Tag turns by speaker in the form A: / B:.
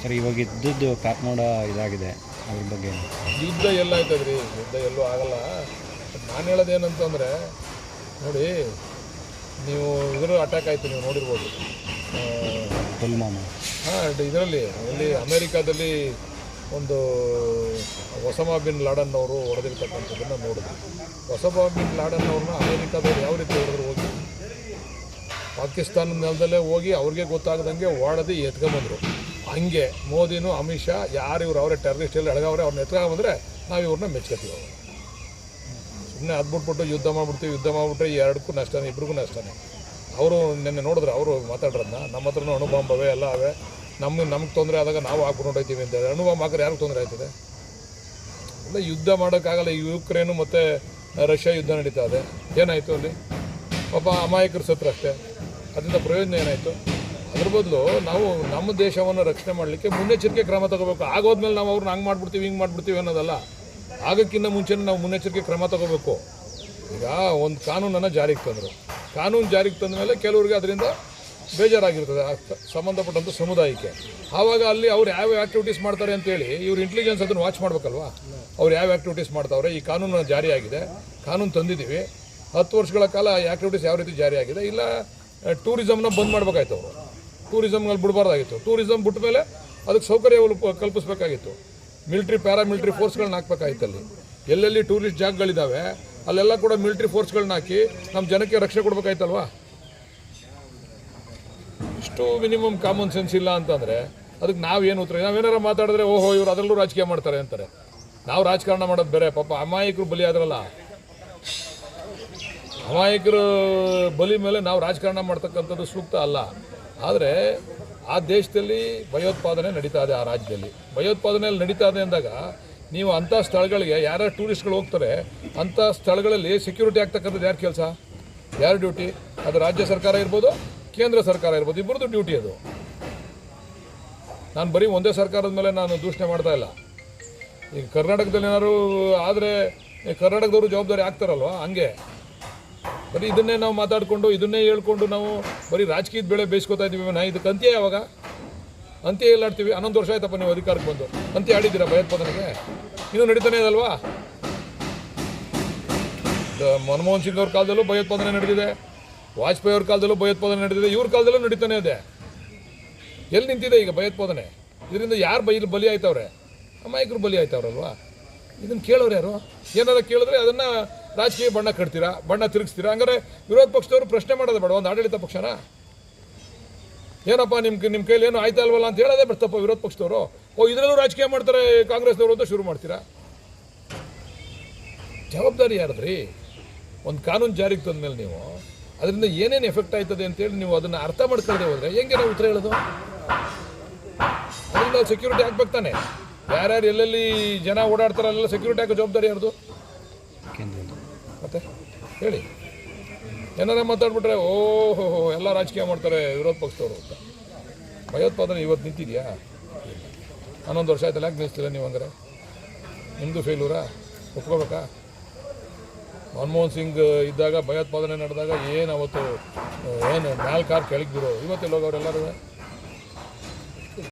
A: Sir ಇವಾಗ ಇದ್ದದ್ದು ಕಾತ್ಮೋಡ ಇದಾಗಿದೆ ಅದ್ರ ಬಗ್ಗೆ?
B: ಯುದ್ಧ ಎಲ್ಲ ಆಯ್ತದ್ರಿ ಯುದ್ಧ ಎಲ್ಲೂ ಆಗಲ್ಲ. ನಾನು ಹೇಳೋದೇನಂತಂದರೆ ನೋಡಿ ನೀವು ಇದ್ರ ಅಟ್ಯಾಕ್ ಆಯಿತು ನೀವು ನೋಡಿರ್ಬೋದು.
A: ಪುಲ್ವಾಮಾ
B: ಹಾಂ ಇದರಲ್ಲಿ ಅಲ್ಲಿ ಅಮೇರಿಕಾದಲ್ಲಿ ಒಂದು ಒಸಮಾ ಬಿನ್ ಲಾಡನ್ ಅವರು ಹೊಡೆದಿರ್ತಕ್ಕಂಥದ್ದನ್ನು ನೋಡಿದ್ರು ಒಸಮಾ ಬಿನ್ ಲಾಡನ್ ಅವ್ರನ್ನ ಅಮೇರಿಕಾದವ್ರು ಯಾವ ರೀತಿ ಹೊಡೆದ್ರು ಹೋಗಿ ಪಾಕಿಸ್ತಾನದ ನೆಲದಲ್ಲೇ ಹೋಗಿ ಅವ್ರಿಗೆ ಗೊತ್ತಾಗದಂಗೆ ಓಡದಿ ಎತ್ಕೊಂಬಂದರು ಹಂಗೆ ಮೋದಿನೂ ಅಮಿತ್ ಶಾ, ಯಾರು ಇವ್ರು ಅವರೇ ಟೆರರಿಸ್ಟ್ ಎಲ್ಲ ಎಳಗವ್ರೆ ಅವ್ರನ್ನ ಎತ್ಕೊಂಬಂದ್ರೆ ನಾವು ಇವ್ರನ್ನ ಮೆಚ್ಕೋತೀವಿ ಅವರು. ಸುಮ್ಮನೆ ಅದ್ಬಿಟ್ಬಿಟ್ಟು ಯುದ್ಧ ಮಾಡ್ಬಿಡ್ತೀವಿ, ಯುದ್ಧ ಮಾಡಿಬಿಟ್ರೆ ಎರಡಕ್ಕೂ ನಷ್ಟನೇ, ಇಬ್ರಿಗೂ ನಷ್ಟನೇ. ಅವರು ನಿನ್ನೆ ನೋಡಿದ್ರೆ, ಅವರು ಮಾತಾಡ್ರದನ್ನ ನಮ್ಮ ಹತ್ರನೂ ಅವೇ ಎಲ್ಲ ಅವೇ. ನಮ್ಗೆ ನಮ್ಗೆ ತೊಂದರೆ ಆದಾಗ ನಾವು ಹಾಕ್ಬಿಟ್ಟು ಹೊಂಟೋಯ್ತೀವಿ ಅಂತ ಹೇಳಿ ಅಣುಬಾಂಬ್ ಹಾಕಿದ್ರೆ ಯಾರಿಗೆ ತೊಂದರೆ ಆಯ್ತದೆ? ಇಲ್ಲ, ಯುದ್ಧ ಮಾಡೋಕ್ಕಾಗಲ್ಲ ಯುಕ್ರೇನು ಮತ್ತು ರಷ್ಯಾ ಯುದ್ಧ ನಡೀತಾ ಇದೆ. ಏನಾಯಿತು ಅಲ್ಲಿ? ಪಾಪ ಅಮಾಯಕರು ಸತ್ರ ಅಷ್ಟೇ. ಅದರಿಂದ ಪ್ರಯೋಜನ ಏನಾಯಿತು? ಅದ್ರ ಬದಲು ನಾವು ನಮ್ಮ ದೇಶವನ್ನು ರಕ್ಷಣೆ ಮಾಡಲಿಕ್ಕೆ ಮುನ್ನೆಚ್ಚರಿಕೆ ಕ್ರಮ ತಗೋಬೇಕು. ಆಗೋದ್ಮೇಲೆ ನಾವು ಅವ್ರನ್ನ ಹಂಗೆ ಮಾಡ್ಬಿಡ್ತೀವಿ, ಹಿಂಗೆ ಮಾಡ್ಬಿಡ್ತೀವಿ ಅನ್ನೋದಲ್ಲ. ಆಗೋಕ್ಕಿಂತ ಮುಂಚೆನೇ ನಾವು ಮುನ್ನೆಚ್ಚರಿಕೆ ಕ್ರಮ ತಗೋಬೇಕು. ಈಗ ಒಂದು ಕಾನೂನನ್ನು ಜಾರಿಗೆ ತಂದರು. ಕಾನೂನು ಜಾರಿಗೆ ತಂದ ಮೇಲೆ ಕೆಲವ್ರಿಗೆ ಅದರಿಂದ ಬೇಜಾರಾಗಿರ್ತದೆ ಸಂಬಂಧಪಟ್ಟಂಥ ಸಮುದಾಯಕ್ಕೆ. ಆವಾಗ ಅಲ್ಲಿ ಅವ್ರು ಯಾವ ಆ್ಯಕ್ಟಿವಿಟೀಸ್ ಮಾಡ್ತಾರೆ ಅಂತೇಳಿ ಇವ್ರು ಇಂಟೆಲಿಜೆನ್ಸ್ ಅದನ್ನು ವಾಚ್ ಮಾಡಬೇಕಲ್ವಾ? ಅವ್ರು ಯಾವ ಆ್ಯಕ್ಟಿವಿಟೀಸ್ ಮಾಡ್ತಾವ್ರೆ? ಈ ಕಾನೂನು ಜಾರಿಯಾಗಿದೆ ಕಾನೂನು ತಂದಿದ್ದೀವಿ ಹತ್ತು ವರ್ಷಗಳ ಕಾಲ ಆ್ಯಕ್ಟಿವಿಟೀಸ್ ಯಾವ ರೀತಿ ಜಾರಿಯಾಗಿದೆ ಇಲ್ಲ ಟೂರಿಸಮ್ನ ಬಂದ್ ಮಾಡಬೇಕಾಯ್ತು ಅವರು. ಟೂರಿಸಮ್ನಲ್ಲಿ ಬಿಡಬಾರ್ದಾಗಿತ್ತು. ಟೂರಿಸಮ್ ಬಿಟ್ಟ ಮೇಲೆ ಅದಕ್ಕೆ ಸೌಕರ್ಯ ಕಲ್ಪಿಸಬೇಕಾಗಿತ್ತು. ಮಿಲಿಟ್ರಿ, ಪ್ಯಾರಾಮಿಲಿಟ್ರಿ ಫೋರ್ಸ್ಗಳನ್ನ ಹಾಕ್ಬೇಕಾಗಿತ್ತು ಅಲ್ಲಿ. ಎಲ್ಲೆಲ್ಲಿ ಟೂರಿಸ್ಟ್ ಜಾಗಗಳಿದ್ದಾವೆ ಅಲ್ಲೆಲ್ಲ ಕೂಡ ಮಿಲಿಟ್ರಿ ಫೋರ್ಸ್ಗಳನ್ನ ಹಾಕಿ ನಮ್ಮ ಜನಕ್ಕೆ ರಕ್ಷಣೆ ಕೊಡಬೇಕಾಯ್ತಲ್ವಾ? ಇಷ್ಟು ಮಿನಿಮಮ್ ಕಾಮನ್ ಸೆನ್ಸ್ ಇಲ್ಲ ಅಂತಂದರೆ ಅದಕ್ಕೆ ನಾವೇನು ಉತ್ತರ, ನಾವೇನಾರ ಮಾತಾಡಿದ್ರೆ ಓಹೋ, ಇವ್ರು ಅದರಲ್ಲೂ ರಾಜಕೀಯ ಮಾಡ್ತಾರೆ ಅಂತಾರೆ. ನಾವು ರಾಜಕಾರಣ ಮಾಡೋದು ಬೇರೆ, ಪಾಪ ಅಮಾಯಕರು ಬಲಿ ಆದ್ರಲ್ಲ. ಅಮಾಯಕರು ಬಲಿ ಮೇಲೆ ನಾವು ರಾಜಕಾರಣ ಮಾಡ್ತಕ್ಕಂಥದ್ದು ಸೂಕ್ತ ಅಲ್ಲ. ಆದರೆ ಆ ದೇಶದಲ್ಲಿ ಭಯೋತ್ಪಾದನೆ ನಡೀತಾ ಇದೆ ಆ ರಾಜ್ಯದಲ್ಲಿ. ಭಯೋತ್ಪಾದನೆಯಲ್ಲಿ ನಡೀತಾ ಇದೆ ಅಂದಾಗ ನೀವು ಅಂಥ ಸ್ಥಳಗಳಿಗೆ ಯಾರ್ಯಾರು ಟೂರಿಸ್ಟ್ಗಳು ಹೋಗ್ತಾರೆ, ಅಂಥ ಸ್ಥಳಗಳಲ್ಲಿ ಸೆಕ್ಯೂರಿಟಿ ಆಗ್ತಕ್ಕಂಥದ್ದು ಯಾರು ಕೆಲಸ? ಯಾರು ಡ್ಯೂಟಿ ಅದು ರಾಜ್ಯ ಸರ್ಕಾರ ಇರ್ಬೋದು, ಕೇಂದ್ರ ಸರ್ಕಾರ ಇರ್ಬೋದು, ಇಬ್ಬರದ್ದು ಡ್ಯೂಟಿ ಅದು. ನಾನು ಬರೀ ಒಂದೇ ಸರ್ಕಾರದ ಮೇಲೆ ನಾನು ದೂಷಣೆ ಮಾಡ್ತಾ ಇಲ್ಲ. ಈಗ ಕರ್ನಾಟಕದಲ್ಲಿ ಏನಾದ್ರು ಆದರೆ ಕರ್ನಾಟಕದವರು ಜವಾಬ್ದಾರಿ ಆಗ್ತಾರಲ್ವ, ಹಂಗೆ. ಬರೀ ಇದನ್ನೇ ನಾವು ಮಾತಾಡಿಕೊಂಡು, ಇದನ್ನೇ ಹೇಳ್ಕೊಂಡು ನಾವು ಬರೀ ರಾಜಕೀಯದ ಬೆಳೆ ಬೇಯಿಸ್ಕೊತಾ ಇದ್ದೀವಿ ನಾ ಇದಕ್ಕೆ ಅಂತ್ಯ ಯಾವಾಗ? ಅಂತ್ಯ ಎಲ್ಲ ಆಡ್ತೀವಿ ಹನ್ನೊಂದು ವರ್ಷ ಆಯ್ತಪ್ಪ ನೀವು ಅಧಿಕಾರಕ್ಕೆ ಬಂದು. ಅಂತ್ಯ ಆಡಿದ್ದೀರಾ ಭಯೋತ್ಪಾದನೆಗೆ? ಇನ್ನೂ ನಡೀತಾನೆ ಇದಲ್ವಾ ಮನಮೋಹನ್ ಸಿಂಗ್ ಅವ್ರ ಕಾಲದಲ್ಲೂ ಭಯೋತ್ಪಾದನೆ ನಡೆದಿದೆ. ವಾಜಪೇಯಿ ಅವ್ರ ಕಾಲದಲ್ಲೂ ಭಯೋತ್ಪಾದನೆ ನಡೆದಿದೆ. ಇವ್ರ ಕಾಲದಲ್ಲೂ ನಡೀತಾನೆ ಇದೆ. ಎಲ್ಲಿ ನಿಂತಿದೆ ಈಗ ಭಯೋತ್ಪಾದನೆ? ಇದರಿಂದ ಯಾರು ಬೈ ಬಲಿ ಆಯ್ತವ್ರೆ? ಅಮಾಯಕರು ಬಲಿ ಆಯ್ತವ್ರಲ್ವಾ? ಇದನ್ನು ಕೇಳೋರು ಯಾರು? ಏನಾರ ಕೇಳಿದ್ರೆ ಅದನ್ನು ರಾಜಕೀಯ ಬಣ್ಣ ಕಟ್ತೀರಾ? ಬಣ್ಣ ತಿರುಗಿಸ್ತೀರಾ? ಹಂಗಾರೆ ವಿರೋಧ ಪಕ್ಷದವರು ಪ್ರಶ್ನೆ ಮಾಡೋದು ಬೇಡ, ಒಂದು ಆಡಳಿತ ಪಕ್ಷನ? ಏನಪ್ಪ ನಿಮ್ಗೆ ನಿಮ್ಮ ಕೈಲಿ ಏನು ಆಯ್ತಾ ಇಲ್ವಲ್ಲ ಅಂತ ಹೇಳೋದೇ ಬರ್ತಪ್ಪ ವಿರೋಧ ಪಕ್ಷದವರು. ಓ, ಇದರಲ್ಲೂ ರಾಜಕೀಯ ಮಾಡ್ತಾರೆ ಕಾಂಗ್ರೆಸ್ನವರು ಅಂತ ಶುರು ಮಾಡ್ತೀರಾ? ಜವಾಬ್ದಾರಿ ಯಾರದ್ರಿ? ಒಂದು ಕಾನೂನು ಜಾರಿಗೆ ತಂದ್ಮೇಲೆ ನೀವು, ಅದರಿಂದ ಏನೇನು ಎಫೆಕ್ಟ್ ಆಯ್ತದೆ ಅಂತೇಳಿ ನೀವು ಅದನ್ನು ಅರ್ಥ ಮಾಡ್ಕೊಳ್ಳದೆ ಹೋದರೆ ಹೆಂಗೆ ನಾವು ಉತ್ತರ ಹೇಳೋದು? ಅದರಿಂದ ಸೆಕ್ಯೂರಿಟಿ ಹಾಕ್ಬೇಕು ತಾನೆ. ಯಾರ್ಯಾರು ಎಲ್ಲೆಲ್ಲಿ ಜನ ಓಡಾಡ್ತಾರೆ ಅಲ್ಲೆಲ್ಲ ಸೆಕ್ಯೂರಿಟಿ ಹಾಕೋ ಜವಾಬ್ದಾರಿ ಯಾರ್ದು? ಮತ್ತೆ ಹೇಳಿ. ಏನಾರ ಮಾತಾಡ್ಬಿಟ್ರೆ, ಓಹೋ, ಎಲ್ಲ ರಾಜಕೀಯ ಮಾಡ್ತಾರೆ ವಿರೋಧ ಪಕ್ಷದವರು ಅಂತ. ಭಯೋತ್ಪಾದನೆ ಇವತ್ತು ನಿಂತಿದೆಯಾ? ಹನ್ನೊಂದು ವರ್ಷ ಆಯ್ತಲ್ಲ, ಯಾಕೆ ನಿಲ್ಲಿಸ್ತಿಲ್ಲ ನೀವು ಅಂದರೆ ನಿಮ್ಮದು ಫೇಲೂರಾ ಒಪ್ಕೋಬೇಕಾ? ಮನಮೋಹನ್ ಸಿಂಗ್ ಇದ್ದಾಗ ಭಯೋತ್ಪಾದನೆ ನಡೆದಾಗ ಏನು ಅವತ್ತು, ಏನು ಮ್ಯಾಲ್ ಕಾರ್ ಕೆಳಗೆ